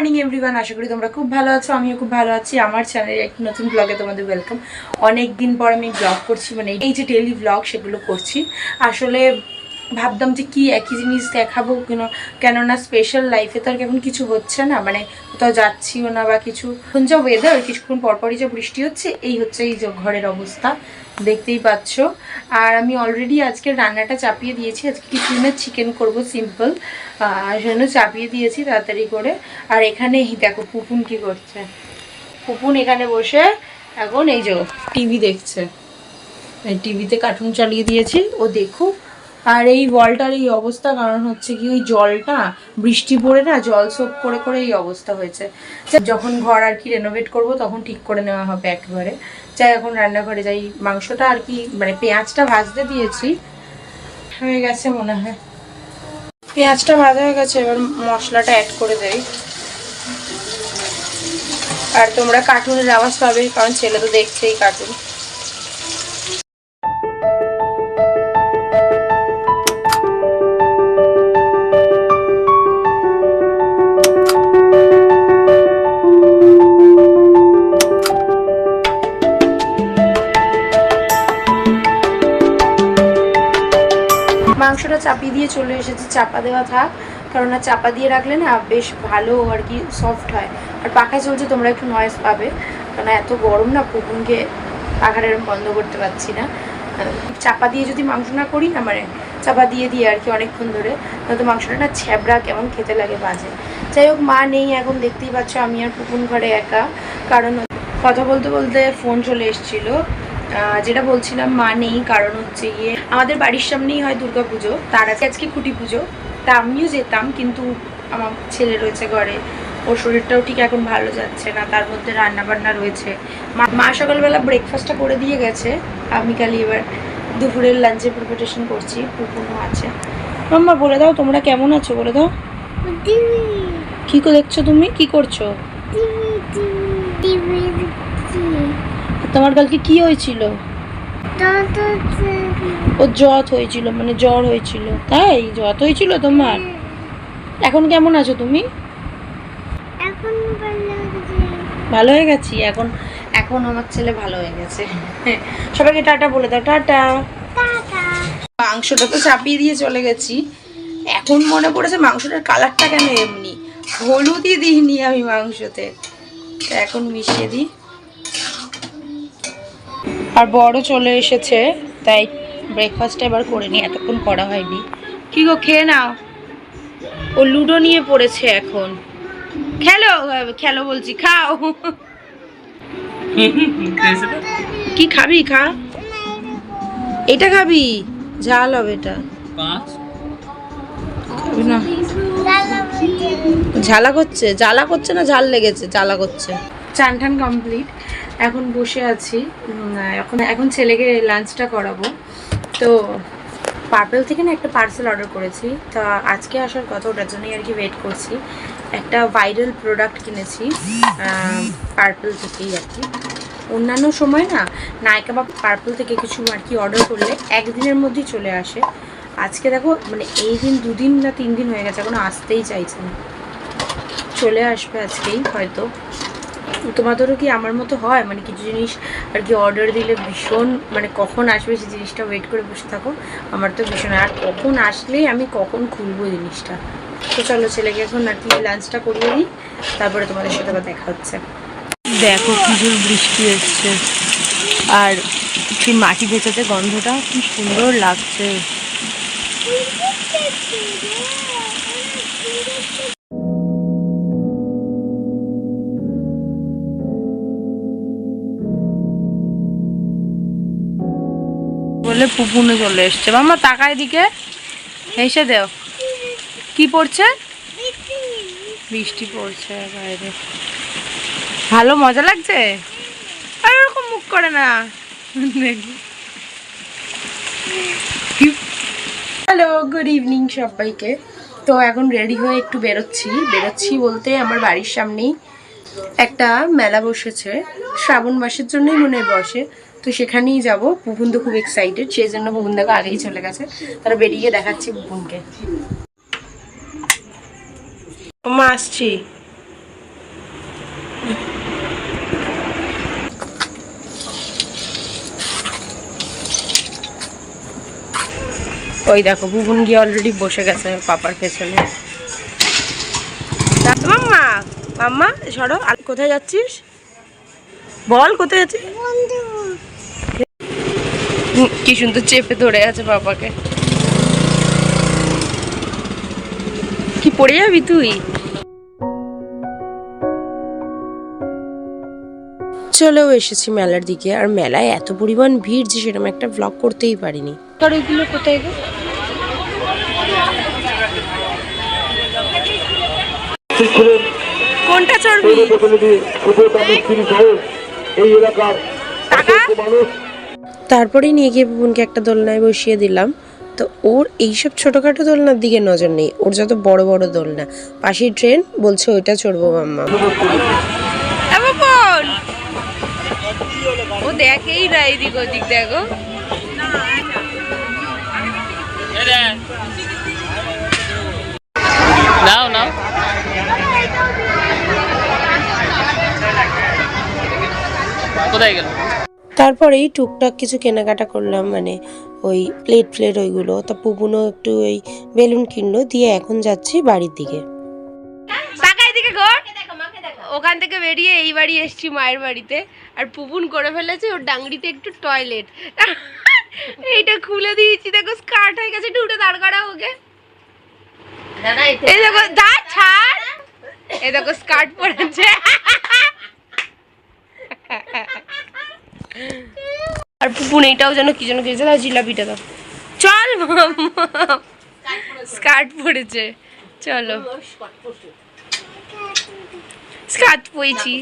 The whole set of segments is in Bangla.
মর্নিং এভরিওয়ান আশা করি তোমরা খুব ভালো আছো, আমিও খুব ভালো আছি। আমার চ্যানেলের একটি নতুন ব্লগে তোমাদের ওয়েলকাম অনেকদিন পর আমি ব্লগ করছি মানে এই যে ডেলি ব্লগ সেগুলো করছি। আসলে ভাবতাম যে কি একই জিনিস দেখাবো কেন কেননা স্পেশাল লাইফে তো আর এখন কিছু হচ্ছে না মানে কোথাও যাচ্ছিও না বা কিছু। এখন যা ওয়েদার কিছুক্ষণ পরপরই যা বৃষ্টি হচ্ছে, এই হচ্ছে এই ঘরের অবস্থা, দেখতেই পাচ্ছ। আর আমি অলরেডি আজকে রান্নাটা চাপিয়ে দিয়েছি, আজকে কিছু চিকেন করব সিম্পল সেজন্য চাপিয়ে দিয়েছি তাড়াতাড়ি করে। আর এখানে দেখো পুপুন কি করছে। পুপুন এখানে বসে এখন এই যে টিভি দেখছে। টিভিতে কার্টুন চালিয়ে দিয়েছি, ও দেখুক আর এই ওয়ালটার এই অবস্থা, কারণ হচ্ছে কি ওই জলটা, বৃষ্টি পড়ে না, জল সোপ করে করে এই অবস্থা হয়েছে। যখন ঘর আর কি রেনোভেট করব, তখন ঠিক করে নেওয়া হবে একবারে। যাই এখন রান্নাঘরে যাই। মাংসটা আর কি মানে পেঁয়াজটা ভাজতে দিয়েছি। হয়ে গেছে মনে হয়। পেঁয়াজটা ভাজা হয়ে গেছে, এবার মশলাটা অ্যাড করে দেই। আর তোমরা কার্টুনের আওয়াজ পাবে, কারণ ছেলে তো দেখছেই কার্টুন মাংসটা চাপিয়ে দিয়ে চলে এসেছি, চাপা দেওয়া থাক। কারণ না চাপা দিয়ে রাখলে না বেশ ভালো আর কি সফট হয়। আর পাখা চলছে, তোমরা একটু নয়েস পাবে। কারণ এত গরম না পুকুনকে পাখাটা এরকম বন্ধ করতে পারছি না। চাপা দিয়ে যদি মাংস না করি না মানে চাপা দিয়ে দিয়ে আর কি অনেকক্ষণ ধরে নয়তো মাংসটা না ছ্যাবড়া কেমন খেতে লাগে বাজে। যাই হোক, মা নেই এখন, দেখতেই পাচ্ছ আমি আর পুকুন ঘরে একা। কারণ কথা বলতে বলতে ফোন চলে এসেছিল। যেটা বলছিলাম, মা নেই, কারণ হচ্ছে গিয়ে আমাদের বাড়ির সামনেই হয় দুর্গা পুজো তার আগে আজকে খুঁটি পুজো। তা আমিও যেতাম কিন্তু আমার ছেলে রয়েছে ঘরে। ওর শরীরটাও ঠিক এখন ভালো যাচ্ছে না তার মধ্যে রান্না বান্না রয়েছে। মা- মা সকালবেলা ব্রেকফাস্টটা করে দিয়ে গেছে। আমি খালি এবার দুপুরের লাঞ্চের প্রিপারেশন করছি পুকুরও আছে। মাম্মা বলে দাও তোমরা কেমন আছো বলে দাও। কি করে দেখছ তুমি? কি করছ? তোমার কালকে কি হয়েছিল? ও জ্বর হয়েছিল মানে জ্বর হয়েছিল। তাই? জ্বর হয়েছিল তোমার? এখন কেমন আছো তুমি? ভালো হয়ে গেছি? এখন এখন আমার ছেলে ভালো হয়ে গেছে। সবাইকে টাটা বলে দাও টাটা। মাংসটা তো চাপিয়ে দিয়ে চলে গেছি। এখন মনে পড়েছে মাংসটার কালারটা কেন এমনি? হলুদই দিইনি আমি মাংসতে। তো এখন মিশিয়ে দিই। আর বড় চলে এসেছে তাই ব্রেকফাস্টটা এবার করে নিই এতক্ষণ করা হয়নি। কি গো খেয়ে নাও। ও লুডো নিয়ে পড়েছে এখন। খেলো খেলো বলছি খাও। কি খাবি খা। এটা খাবি? ঝাল হবে এটা। ঝালা করছে জ্বালা করছে না ঝাল লেগেছে জ্বালা করছে। চান টান কমপ্লিট এখন বসে আছি। এখন এখন ছেলেকে লাঞ্চটা করাবো। তো পার্পেল থেকে না একটা পার্সেল অর্ডার করেছি। তা আজকে আসার কথা, ওটার জন্যই আর কি ওয়েট করছি। একটা ভাইরাল প্রোডাক্ট কিনেছি পার্পেল থেকেই আর কি। অন্যান্য সময় না, নায়কা বা পার্পল থেকে কিছু আর কি অর্ডার করলে একদিনের মধ্যেই চলে আসে। আজকে দেখো মানে এই দিন দুদিন না তিন দিন হয়ে গেছে, এখনও আসতেই চাইছে না। চলে আসবে আজকেই হয়তো। তোমাদেরও কি আমার মতো হয়? মানে কিছু জিনিস আর কি অর্ডার দিলে ভীষণ মানে কখন আসবে সেই জিনিসটা ওয়েট করে বসে থাকো। আমার তো ভীষণ, আর কখন আসলেই আমি কখন খুলবো জিনিসটা? তো চলো ছেলেকে এখন আর কি লাঞ্চটা করিয়ে দিই তারপরে তোমাদের সাথে আবার দেখা হচ্ছে। দেখো জোর বৃষ্টি এসছে আর সেই মাটি ভেজাতে গন্ধটা কি সুন্দর লাগছে। বলে পুপুনে চলে এসছে। মামা, তাকায় দিকে হেসে দেও। কি পড়ছে? বৃষ্টি পড়ছে, বাইরে। ভালো মজা লাগছে? আর ওরকম মুখ করে না। হ্যালো গুড ইভিনিং সবাইকে। তো এখন রেডি হয়ে একটু বেরোচ্ছি। বেরোচ্ছি বলতে আমার বাড়ির সামনেই একটা মেলা বসেছে। শ্রাবণ মাসের জন্যই মনে হয় বসে। তো সেখানেই যাব। পুপুন তো খুব এক্সাইটেড সেই জন্য পুপুন দেখো আগেই চলে গেছে। তারা বেরিয়ে দেখাচ্ছি পুপুনকে আসছি। ওই দেখো, বুবুন গিয়ে অলরেডি বসে গেছে পাপার পেছনে। মাম্মা মাম্মা, সরো। আর কোথায় যাচ্ছিস? বল, কোথায় যাচ্ছিস? কি সুন্দর চেপে ধরে আছে বাবাকে। কি পড়ে যাবি তুই? চলেও এসেছি মেলার দিকে আর মেলায় এত পরিমাণ ভিড় যে সেরকম একটা ব্লগ করতেই পারিনি। আর ওইগুলো কোথায় গো? কোনটা চড়বি এই এলাকার মানুষ তারপরেই নিয়ে গিয়ে বুবনকে একটা দোলনায় বসিয়ে দিলাম। তো ওর এইসব ছোটখাটো দোলনার দিকে নজর নেই। ওর যত বড় বড় দোলনা। পাশেই ট্রেন বলছে ওইটা চড়বো মাম্মা। ও দেখেই না এদিক ওদিক দেখো। নাও নাও। কোথায় গেল? তারপরেই টুকটাক কিছু কেনাকাটা করলাম মানে ওই প্লেট প্লেট ওইগুলো। তা পুপুনও একটু ওই বেলুন কিনলো দিয়ে এখন যাচ্ছি বাড়ির দিকে। ওখান থেকে বেরিয়ে এই বাড়ি এসছি মায়ের বাড়িতে। আর পুপুন করে ফেলেছে ওর ডাংরিতে একটু টয়লেট এইটা খুলে দিয়েছি দেখো স্কার্ট হয়ে গেছে একটু উঠে দাঁড় করা ওকে। এই দেখো দা ছাড়। এই দেখো স্কার্ট পরেছে আর পুপুন এইটাও যেন কি যেন খেয়েছে দাও জিলাপিটা দাও। চল, স্কার্ট পরেছে। চলো। স্কার্ট পরেছি।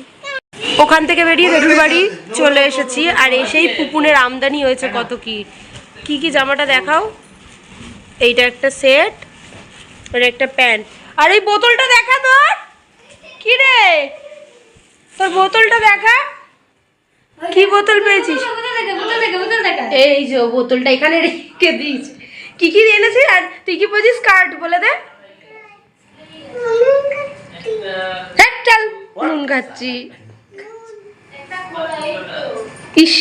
ওখান থেকে বেরিয়ে দেদুর বাড়ি চলে এসেছি, আর এসেই পুপুনের আমদানি হয়েছে কত কি। কি কি জামাটা দেখাও? এইটা একটা সেট, আর একটা প্যান্ট। আর এই বোতলটা দেখা তোর? কি রে? তোর বোতলটা দেখা? কি বোতল পেয়েছিস? এই যে বোতলটা এখানে রেখে দিয়েছি। কি কি এনেছিস? আর তুই কি বলছিস? কার্ড বলে দে। হ্যাঁ, চল নুন খাচ্ছি। ইস।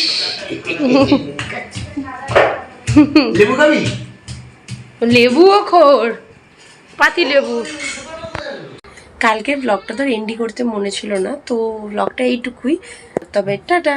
লেবুও খোর। পাতি লেবু। কালকের ব্লগটা তো এন্ডি করতে মনে ছিল না তো ব্লগটা এইটুকুই। তবে টাটা।